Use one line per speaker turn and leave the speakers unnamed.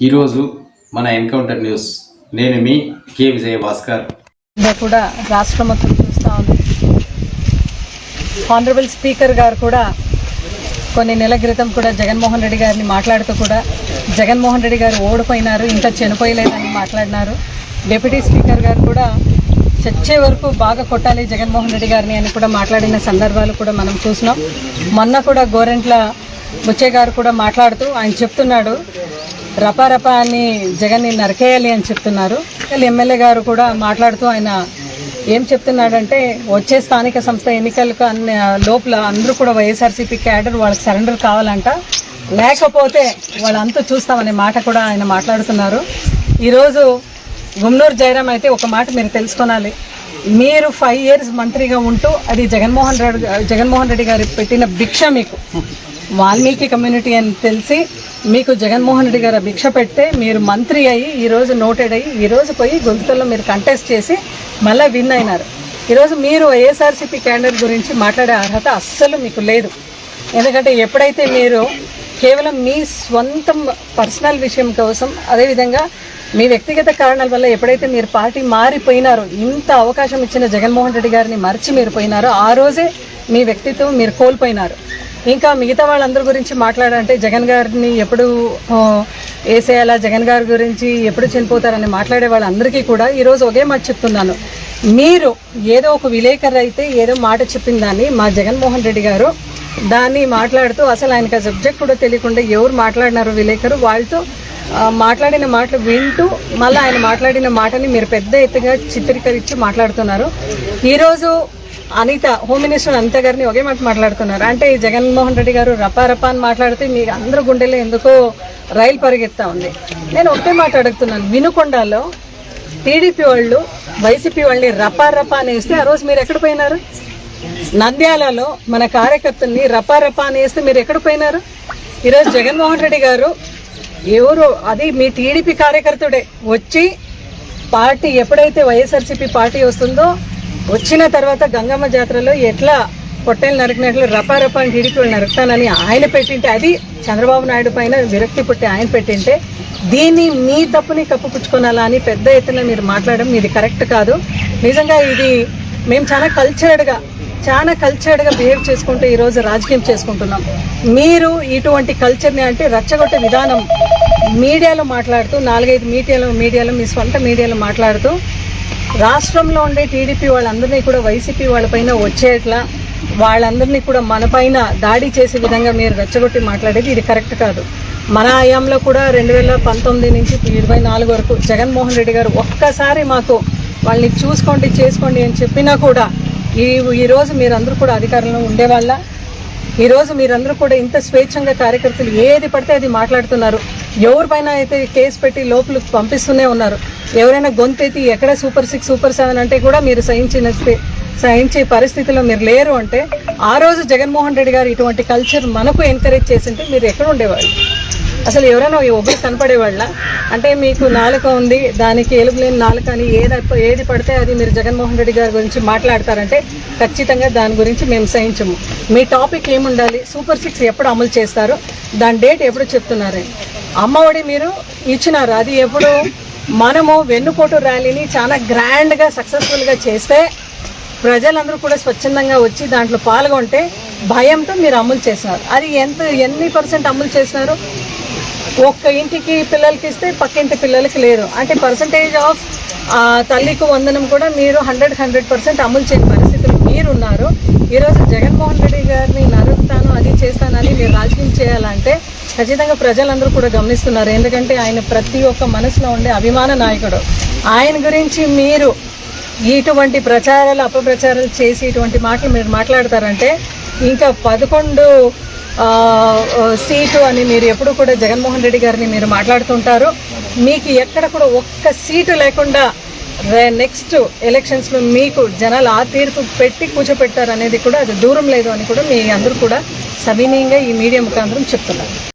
ఈరోజు మన encounter news. నేను మీ కే విజయ భాస్కర్
కూడా రాష్ట్రం మొత్తం చూస్తూ ఉంది. ఆనరబుల్ స్పీకర్ గారు కూడా కొన్ని నెలల క్రితం కూడా జగన్మోహన్ రెడ్డి గారిని మాట్లాడుతూ కూడా జగన్మోహన్ రెడ్డి గారు ఓడిపోయినారు ఇంకా చనిపోయలేదని మాట్లాడినారు. డిప్యూటీ స్పీకర్ గారు కూడా చచ్చే వరకు బాగా కొట్టాలి జగన్మోహన్ రెడ్డి గారిని అని కూడా మాట్లాడిన సందర్భాలు కూడా మనం చూసినాం. మొన్న కూడా గోరెంట్ల బుచ్చే గారు కూడా మాట్లాడుతూ ఆయన చెప్తున్నాడు రపారపా అని జగన్ని నరికేయాలి అని చెప్తున్నారు. ఎమ్మెల్యే గారు కూడా మాట్లాడుతూ ఆయన ఏం చెప్తున్నాడంటే వచ్చే స్థానిక సంస్థ ఎన్నికలకు అన్ని లోపల అందరూ కూడా వైఎస్ఆర్సీపీ క్యాడర్ వాళ్ళకి సరెండర్ కావాలంట. లేకపోతే వాళ్ళంతా చూస్తామనే మాట కూడా ఆయన మాట్లాడుతున్నారు. ఈరోజు గుమ్నూరు జయరాం అయితే ఒక మాట మీరు తెలుసుకోనాలి. మీరు ఫైవ్ ఇయర్స్ మంత్రిగా ఉంటూ అది జగన్మోహన్ రెడ్డి జగన్మోహన్ రెడ్డి గారు పెట్టిన భిక్ష మీకు. వాల్మీకి కమ్యూనిటీ అని తెలిసి మీకు జగన్మోహన్ రెడ్డి గారు భిక్ష పెడితే మీరు మంత్రి అయ్యి ఈరోజు నోటెడ్ అయ్యి ఈరోజు పోయి గొంతుల్లో మీరు కంటెస్ట్ చేసి మళ్ళీ విన్ అయినారు. ఈరోజు మీరు వైఎస్ఆర్సీపీ క్యాండిడేట్ గురించి మాట్లాడే అర్హత అస్సలు మీకు లేదు. ఎందుకంటే ఎప్పుడైతే మీరు కేవలం మీ స్వంతం పర్సనల్ విషయం కోసం అదేవిధంగా మీ వ్యక్తిగత కారణాల వల్ల ఎప్పుడైతే మీరు పార్టీ మారిపోయినారో ఇంత అవకాశం ఇచ్చిన జగన్మోహన్ రెడ్డి గారిని మర్చి మీరు పోయినారో ఆ రోజే మీ వ్యక్తిత్వం మీరు కోల్పోయినారు. ఇంకా మిగతా వాళ్ళందరి గురించి మాట్లాడాలంటే జగన్ గారిని ఎప్పుడు వేసేయాలా జగన్ గారి గురించి ఎప్పుడు చనిపోతారని మాట్లాడే వాళ్ళందరికీ కూడా ఈరోజు ఒకే మాట చెప్తున్నాను. మీరు ఏదో ఒక విలేకరు అయితే ఏదో మాట చెప్పిన దాన్ని మా జగన్మోహన్ రెడ్డి గారు దాన్ని మాట్లాడుతూ అసలు ఆయనకి ఆ సబ్జెక్ట్ కూడా తెలియకుండా ఎవరు మాట్లాడినారు విలేకరు వాళ్ళతో మాట్లాడిన మాటలు వింటూ మళ్ళీ ఆయన మాట్లాడిన మాటని మీరు పెద్ద ఎత్తుగా చిత్రీకరించి మాట్లాడుతున్నారు. ఈరోజు అనిత హోమ్ మినిస్టర్ అనిత గారిని ఒకే మాట మాట్లాడుతున్నారు. అంటే ఈ జగన్మోహన్ రెడ్డి గారు రపా రపా అని మాట్లాడితే మీ అందరూ గుండెలో ఎందుకో రైలు పరిగెత్తా ఉంది. నేను ఒకటే మాట అడుగుతున్నాను. వినుకొండలో టీడీపీ వాళ్ళు వైసీపీ వాళ్ళని రపా రపా అనేస్తే ఆ రోజు మీరు ఎక్కడ పోయినారు? నంద్యాలలో మన కార్యకర్తల్ని రపా రపా అనేస్తే మీరు ఎక్కడ పోయినారు? ఈరోజు జగన్మోహన్ రెడ్డి గారు ఎవరు అది మీ టీడీపీ కార్యకర్తడే. వచ్చి పార్టీ ఎప్పుడైతే వైఎస్ఆర్సీపీ పార్టీ వస్తుందో వచ్చిన తర్వాత గంగమ్మ జాతరలో ఎట్లా పొట్టేలు నరికినట్లు రపా హిడికులు నరుకుతానని ఆయన పెట్టింటే అది చంద్రబాబు నాయుడు పైన విరక్తి పుట్టి ఆయన పెట్టింటే దీన్ని మీ తప్పుని కప్పుపుచ్చుకోనాలా అని పెద్ద ఎత్తున మీరు మాట్లాడడం ఇది కరెక్ట్ కాదు. నిజంగా ఇది మేము చాలా కల్చర్డ్గా చాలా కల్చర్డ్గా బిహేవ్ చేసుకుంటూ ఈరోజు రాజకీయం చేసుకుంటున్నాం. మీరు ఇటువంటి కల్చర్ని అంటే రచ్చగొట్టే విధానం మీడియాలో మాట్లాడుతూ నాలుగైదు మీడియాలో మీడియాలో మీ స్వంత మీడియాలో మాట్లాడుతూ రాష్ట్రంలో ఉండే టీడీపీ వాళ్ళందరినీ కూడా వైసీపీ వాళ్ళపైన వచ్చేట్లా వాళ్ళందరినీ కూడా మన పైన దాడి చేసే విధంగా మీరు రెచ్చగొట్టి మాట్లాడేది ఇది కరెక్ట్ కాదు. మన హయాంలో కూడా రెండు వేల పంతొమ్మిది నుంచి ఇరవై నాలుగు వరకు జగన్మోహన్ రెడ్డి గారు ఒక్కసారి మాకు వాళ్ళని చూసుకోండి చేసుకోండి అని చెప్పినా కూడా ఈ ఈరోజు మీరందరూ కూడా అధికారంలో ఉండేవాళ్ళ. ఈరోజు మీరందరూ కూడా ఇంత స్వేచ్ఛంగా కార్యకర్తలు ఏది పడితే అది మాట్లాడుతున్నారు. ఎవరిపైన అయితే కేసు పెట్టి లోపల పంపిస్తూనే ఉన్నారు. ఎవరైనా గొంతెత్తి ఎక్కడ సూపర్ సిక్స్ సూపర్ సెవెన్ అంటే కూడా మీరు సహించిన సహించే పరిస్థితిలో మీరు లేరు అంటే ఆ రోజు జగన్మోహన్ రెడ్డి గారు ఇటువంటి కల్చర్ మనకు ఎంకరేజ్ చేసింటే మీరు ఎక్కడ ఉండేవాళ్ళు? అసలు ఎవరైనా ఒకరు కనపడేవాళ్ళ? అంటే మీకు నాలుక ఉంది దానికి ఏలుపు లేని నాలుక అని ఏది ఏది పడితే అది మీరు జగన్మోహన్ రెడ్డి గారి గురించి మాట్లాడతారంటే ఖచ్చితంగా దాని గురించి మేము సహించము. మీ టాపిక్ ఏముండాలి? సూపర్ సిక్స్ ఎప్పుడు అమలు చేస్తారు? దాని డేట్ ఎప్పుడు చెప్తున్నారని అమ్మఒడి మీరు ఇచ్చినారు. అది ఎప్పుడు? మనము వెన్నుపోటు ర్యాలీని చాలా గ్రాండ్గా సక్సెస్ఫుల్గా చేస్తే ప్రజలందరూ కూడా స్వచ్ఛందంగా వచ్చి దాంట్లో పాల్గొంటే భయంతో మీరు అమలు చేసినారు అది ఎంత ఎన్ని పర్సెంట్ అమలు చేసినారు? ఒక్క ఇంటికి పిల్లలకి ఇస్తే పక్కింటి పిల్లలకి లేదు. అంటే పర్సంటేజ్ ఆఫ్ తల్లికి వందనం కూడా మీరు హండ్రెడ్ హండ్రెడ్ పర్సెంట్ అమలు చేయని పరిస్థితులు మీరున్నారు. ఈరోజు జగన్మోహన్ రెడ్డి గారిని నరుకుతాను అది చేస్తానని మీరు రాజకీయం చేయాలంటే ఖచ్చితంగా ప్రజలందరూ కూడా గమనిస్తున్నారు. ఎందుకంటే ఆయన ప్రతి ఒక్క మనసులో ఉండే అభిమాన నాయకుడు. ఆయన గురించి మీరు ఇటువంటి ప్రచారాలు అపప్రచారాలు చేసి ఇటువంటి మాటలు మీరు మాట్లాడతారంటే ఇంకా పదకొండు సీటు అని మీరు ఎప్పుడు కూడా జగన్మోహన్ రెడ్డి గారిని మీరు మాట్లాడుతుంటారు. మీకు ఎక్కడ కూడా ఒక్క సీటు లేకుండా నెక్స్ట్ ఎలక్షన్స్లో మీకు జనాలు ఆ తీర్పు పెట్టి కూర్చోపెట్టారు అనేది కూడా అది దూరం లేదు అని కూడా మీ అందరూ కూడా సవినీయంగా ఈ మీడియా ముఖాంతరం చెప్తున్నారు.